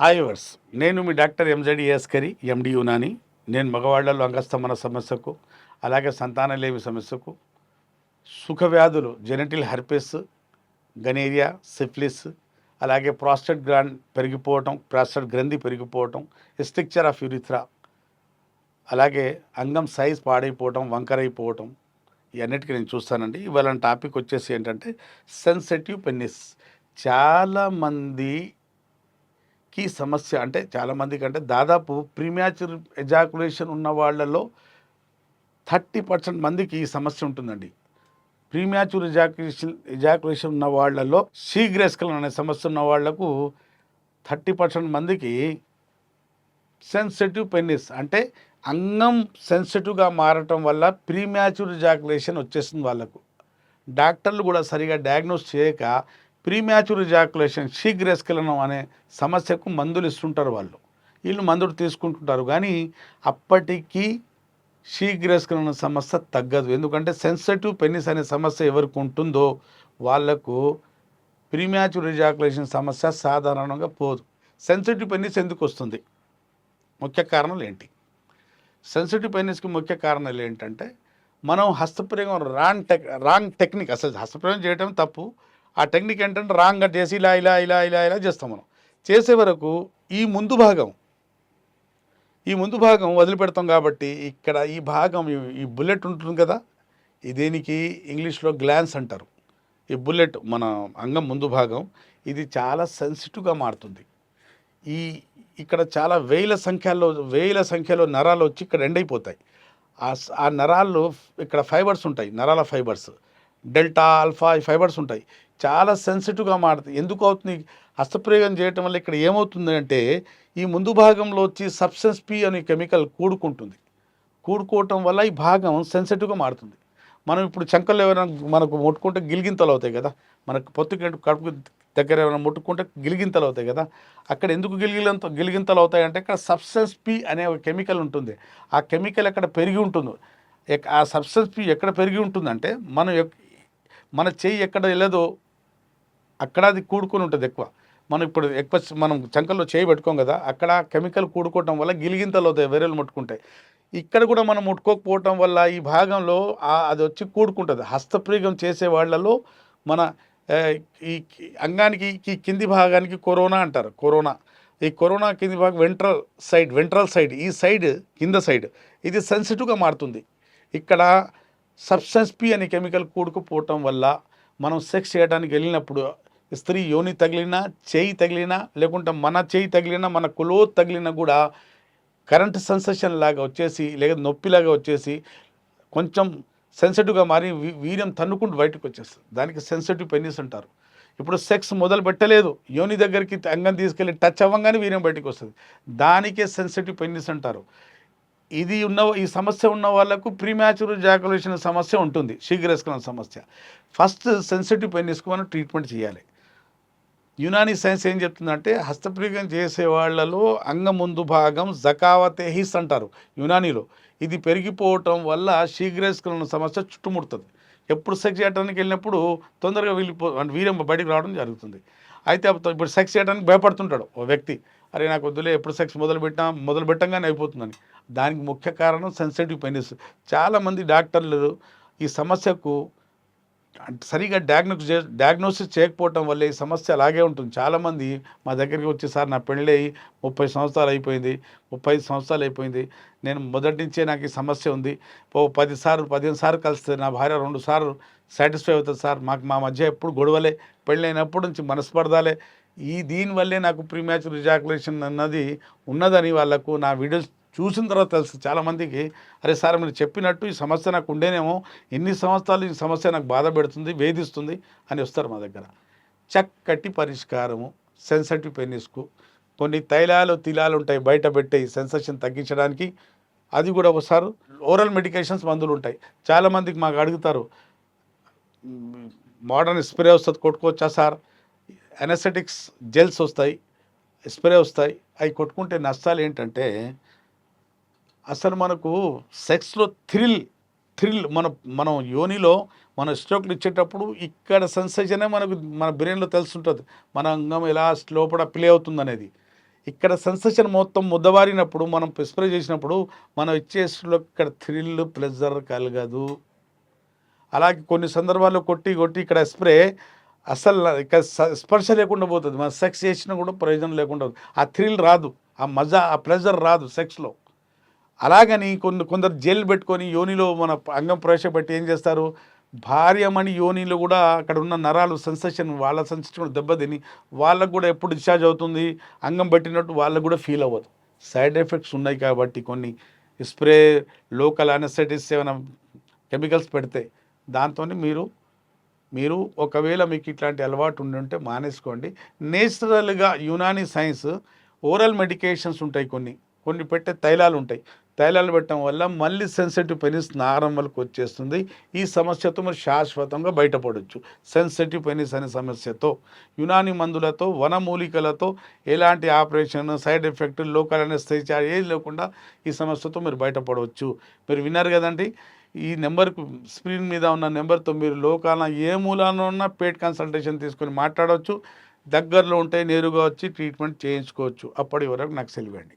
Hi verse నేను మీ doctor ఎంజడి యాస్కరి ఎండి యునాని. నేను మగవాళ్ళలో అంగస్తమన సమస్యకు అలాగే సంతానలేమి సమస్యకు సుఖవ్యాధులు జెనటిల్ హెర్పెస్ గనేరియా సిఫ్లిస్ అలాగే ప్రాస్టేట్ గ్రాండ్ పెరిగిపోవటం ప్రాస్టేట్ గ్రంథి పెరిగిపోవటం స్ట్రక్చర్ ఆఫ్ యూరిథ్రా అలాగే అంగం సైజ్ పాడైపోవటం వంకరైపోవటం ఇవన్నిటికీ నేను చూస్తానండి. ఇవాళ టాపిక్ వచ్చేసి ఏంటంటే సెన్సిటివ్ పెన్నిస్ చాలామందికి సమస్య అంటే చాలామందికి అంటే దాదాపు ప్రీమ్యాచుర్ ఎజాకులేషన్ ఉన్న వాళ్ళలో థర్టీ పర్సెంట్ మందికి ఈ సమస్య ఉంటుందండి. ప్రీమ్యాచుర్ ఎజాకులేషన్ ఎజాకులేషన్ ఉన్న వాళ్ళలో శీఘ్రస్కలం అనే సమస్య ఉన్న వాళ్ళకు థర్టీ పర్సెంట్ మందికి సెన్సిటివ్ పెన్నిస్ అంటే అంగం సెన్సిటివ్గా మారటం వల్ల ప్రీమ్యాచుర్ జాకులేషన్ వచ్చేస్తుంది వాళ్ళకు. డాక్టర్లు కూడా సరిగా డయాగ్నోస్ చేయక ప్రీమ్యాచుర్ జాకులేషన్ శీఘ్రస్ఖలనం అనే సమస్యకు మందులు ఇస్తుంటారు వాళ్ళు. వీళ్ళు మందులు తీసుకుంటుంటారు. కానీ అప్పటికీ శీఘ్రస్ఖలన సమస్య తగ్గదు. ఎందుకంటే సెన్సిటివ్ పెన్నిస్ అనే సమస్య ఎవరికి ఉంటుందో వాళ్ళకు ప్రీమ్యాచుర్ ఎజాకులేషన్ సమస్య సాధారణంగా పోదు. సెన్సిటివ్ పెన్నిస్ ఎందుకు వస్తుంది? ముఖ్య కారణాలు ఏంటి? సెన్సిటివ్ పెన్నిస్కి ముఖ్య కారణాలు ఏంటంటే మనం హస్తప్రయోగం రాంగ్ టెక్ రాంగ్ టెక్నిక్ అసలు హస్తప్రయోగం చేయడం తప్పు. ఆ టెక్నిక్ ఏంటంటే రాంగ్గా చేసి ఇలా ఇలా ఇలా ఇలా ఇలా చేస్తాం మనం. చేసే వరకు ఈ ముందు భాగం ఈ ముందు భాగం వదిలిపెడతాం కాబట్టి ఇక్కడ ఈ భాగం ఈ- బుల్లెట్ ఉంటుంది కదా దీనికి ఇంగ్లీష్లో గ్లాన్స్ అంటారు. ఈ బుల్లెట్ మన అంగం ముందు భాగం ఇది చాలా సెన్సిటివ్గా మారుతుంది. ఈ ఇక్కడ చాలా వేల సంఖ్యలో వేల సంఖ్యలో నరాలు వచ్చి ఇక్కడ ఎండ్ అయిపోతాయి. ఆ ఆ నరాలు ఇక్కడ ఫైబర్స్ ఉంటాయి నరాల ఫైబర్స్. డెల్టా ఆల్ఫా ఈ ఫైబర్స్ ఉంటాయి. చాలా సెన్సిటివ్గా మారుతుంది ఎందుకు అవుతుంది? హస్తప్రయోగం చేయటం వల్ల ఇక్కడ ఏమవుతుందంటే ఈ ముందు భాగంలో వచ్చి సబ్స్టెన్స్ పి అనే కెమికల్ కూడుకుంటుంది. కూడుకోవటం వల్ల ఈ భాగం సెన్సిటివ్గా మారుతుంది. మనం ఇప్పుడు చంకలు ఎవరైనా మనకు ముట్టుకుంటే గిలిగింతలు అవుతాయి కదా. మనకు పొత్తు కడుపు దగ్గర ఏమైనా ముట్టుకుంటే గిలిగింతలు అవుతాయి కదా. అక్కడ ఎందుకు గిలిగిలంత గిలిగింతలు అవుతాయి అంటే ఇక్కడ సబ్స్టెన్స్ పి అనే ఒక కెమికల్ ఉంటుంది. ఆ కెమికల్ ఎక్కడ పెరిగి ఉంటుందో ఎక్- ఆ సబ్స్టెన్స్ పి ఎక్కడ పెరిగి ఉంటుందంటే మనం మన చెయ్యి ఎక్కడ వెళ్ళదో అక్కడ అది కూడుకొని ఉంటుంది ఎక్కువ. మనం ఇప్పుడు ఎక్కువ మనం చంకల్లో చేయి పెట్టుకోం కదా అక్కడ కెమికల్ కూడుకోవటం వల్ల గిలిగింతలు అవుతాయి వేరేలు ముట్టుకుంటాయి. ఇక్కడ కూడా మనం ముట్టుకోకపోవటం వల్ల ఈ భాగంలో అది వచ్చి కూడుకుంటుంది. హస్తప్రయోగం చేసే వాళ్ళలో మన ఈ అంగానికి ఈ కింది భాగానికి కరోనా అంటారు కరోనా. ఈ కరోనా కింది భాగం వెంట్రల్ సైడ్ వెంట్రల్ సైడ్ ఈ సైడ్ కింద సైడ్ ఇది సెన్సిటివ్గా మారుతుంది. ఇక్కడ సబ్స్టెన్స్ పి అనే కెమికల్ కూడుకుపోవటం వల్ల మనం సెక్స్ చేయడానికి వెళ్ళినప్పుడు స్త్రీ యోని తగిలినా చేయి తగిలినా లేకుంటే మన చేయి తగిలినా మన కులో తగిలినా కూడా కరెంట్ సెన్సేషన్ లాగా వచ్చేసి లేదా నొప్పిలాగా వచ్చేసి కొంచెం సెన్సిటివ్గా మారి వీర్యం తన్నుకుంటూ బయటకు వచ్చేస్తుంది. దానికి సెన్సిటివ్ పెన్నిస్ అంటారు. ఇప్పుడు సెక్స్ మొదలు పెట్టలేదు. యోని దగ్గరికి అంగం తీసుకెళ్ళి టచ్ అవ్వగానే వీర్యం బయటకు వస్తుంది. దానికే సెన్సిటివ్ పెన్నిస్ అంటారు. ఇది ఉన్న ఈ సమస్య ఉన్న వాళ్ళకు ప్రీమ్యాచుర్ జాకులేషన్ సమస్య ఉంటుంది. శీఘ్రస్కరణ సమస్య. ఫస్ట్ సెన్సిటివ్ పెన్నిస్కు మనం ట్రీట్మెంట్ చేయాలి. యునానీ సైన్స్ ఏం చెప్తుందంటే హస్తప్రయోగం చేసే వాళ్ళలో అంగ ముందు భాగం జకావతేహిస్ అంటారు యునానీలో. ఇది పెరిగిపోవటం వల్ల శీఘ్రస్కరణ సమస్య చుట్టుముడుతుంది. ఎప్పుడు సెక్స్ చేయడానికి వెళ్ళినప్పుడు తొందరగా వెళ్ళిపో అంటే వీర్యం బయటికి రావడం జరుగుతుంది. అయితే అప్పుడు ఇప్పుడు సెక్స్ చేయడానికి భయపడుతుంటాడు ఓ వ్యక్తి. అరే నాకు వద్దులే ఎప్పుడు సెక్స్ మొదలు పెట్టినా మొదలు పెట్టంగానే అయిపోతుందని. దానికి ముఖ్య కారణం సెన్సిటివ్ పెనిస్ చాలామంది డాక్టర్లు ఈ సమస్యకు సరిగా డయాగ్నోస్ డయాగ్నోసిస్ చేయకపోవటం వల్ల ఈ సమస్య అలాగే ఉంటుంది. చాలామంది మా దగ్గరికి వచ్చి సార్ నా పెళ్ళి అయ్యి ముప్పై సంవత్సరాలు అయిపోయింది ముప్పై సంవత్సరాలు అయిపోయింది. నేను మొదటి నుంచే నాకు ఈ సమస్య ఉంది. ఓ పది సార్లు పదిహేను సార్లు కలిస్తే నా భార్య రెండు సార్లు సాటిస్ఫై అవుతుంది సార్. మాకు మా మధ్య ఎప్పుడు గొడవలే. పెళ్ళి అయినప్పటి నుంచి మనస్పర్ధాలే. ఈ దీనివల్లే నాకు ప్రీమ్యాచుర్ రిజాకులేషన్ అన్నది ఉన్నదని వాళ్ళకు నా వీడియోస్ చూసిన తర్వాత తెలుసు. చాలామందికి అరే సార్ మీరు చెప్పినట్టు ఈ సమస్య నాకు ఉండేనేమో ఎన్ని సంవత్సరాలు ఈ సమస్య నాకు బాధ పెడుతుంది వేధిస్తుంది అని వస్తారు మా దగ్గర. చక్కటి పరిష్కారము. సెన్సిటివ్ పెన్నిస్కు. కొన్ని తైలాలు తిలాలు ఉంటాయి బయట పెట్టే సెన్సేషన్ తగ్గించడానికి. అది కూడా ఒకసారి ఓరల్ మెడికేషన్స్ మందులు ఉంటాయి. చాలామందికి మాకు అడుగుతారు మోడర్న్ స్ప్రే వస్తుంది కొట్టుకోవచ్చా సార్? ఎనస్థెటిక్స్ జెల్స్ వస్తాయి స్ప్రే వస్తాయి. అవి కొట్టుకుంటే నష్టాలు ఏంటంటే అసలు మనకు సెక్స్లో థ్రిల్ థ్రిల్ మన మనం యోనిలో మన స్ట్రోక్లు ఇచ్చేటప్పుడు ఇక్కడ సెన్సేషనే మనకు మన బ్రెయిన్లో తెలుసుంటుంది. మన అంగం ఎలా లోపల ప్లే అవుతుంది అనేది ఇక్కడ సెన్సేషన్ మొత్తం ముద్దవారినప్పుడు మనం స్ప్రే చేసినప్పుడు మనం ఇచ్చే stroke ఇక్కడ థ్రిల్ ప్లెజర్ కలగదు. అలాగే కొన్ని సందర్భాల్లో కొట్టి కొట్టి ఇక్కడ స్ప్రే అసలు ఇక్కడ స్పర్శ లేకుండా పోతుంది. మనం సెక్స్ చేసినా కూడా ప్రయోజనం లేకుండా ఆ థ్రిల్ రాదు. ఆ మజా ఆ ప్లెజర్ రాదు సెక్స్లో. అలాగని కొన్ని కొందరు జైలు పెట్టుకొని యోనిలో మన అంగం ప్రవేశపెట్టి ఏం చేస్తారు? భార్యమణి యోనిలో కూడా అక్కడ ఉన్న నరాలు సెన్సేషన్ వాళ్ళ సెన్సేషన్ కూడా దెబ్బతిని వాళ్ళకు కూడా ఎప్పుడు డిశ్చార్జ్ అవుతుంది? అంగం పెట్టినట్టు వాళ్ళకు కూడా ఫీల్ అవ్వదు. సైడ్ ఎఫెక్ట్స్ ఉన్నాయి కాబట్టి కొన్ని స్ప్రే లోకల్ అనస్థెటిక్స్ ఏమైనా కెమికల్స్ పెడితే దాంతో మీరు మీరు ఒకవేళ మీకు ఇట్లాంటి అలవాటు ఉండి ఉంటే మానేసుకోండి. నేచురల్గా యునాని సైన్స్ ఓరల్ మెడికేషన్స్ ఉంటాయి కొన్ని. కొన్ని పెట్టే తైలాలు ఉంటాయి. తైలాలు పెట్టడం వల్ల మళ్ళీ సెన్సిటివ్ పెనిస్ నార్మల్కి వచ్చేస్తుంది. ఈ సమస్యతో మరి శాశ్వతంగా బయటపడవచ్చు సెన్సిటివ్ పెనిస్ అనే సమస్యతో యునాని మందులతో వనమూలికలతో ఎలాంటి operation side effect local anaesthesia ఏది లేకుండా ఈ సమస్యతో మీరు బయటపడవచ్చు మీరు విన్నారు కదండి? ఈ నెంబర్కు స్క్రీన్ మీద ఉన్న నెంబర్తో మీరు లోకాల ఏ మూలాన ఉన్న పేట్ కన్సల్టేషన్ తీసుకొని మాట్లాడవచ్చు దగ్గరలో ఉంటే నేరుగా వచ్చి ట్రీట్మెంట్ చేయించుకోవచ్చు. అప్పటి వరకు నాకు సెలవండి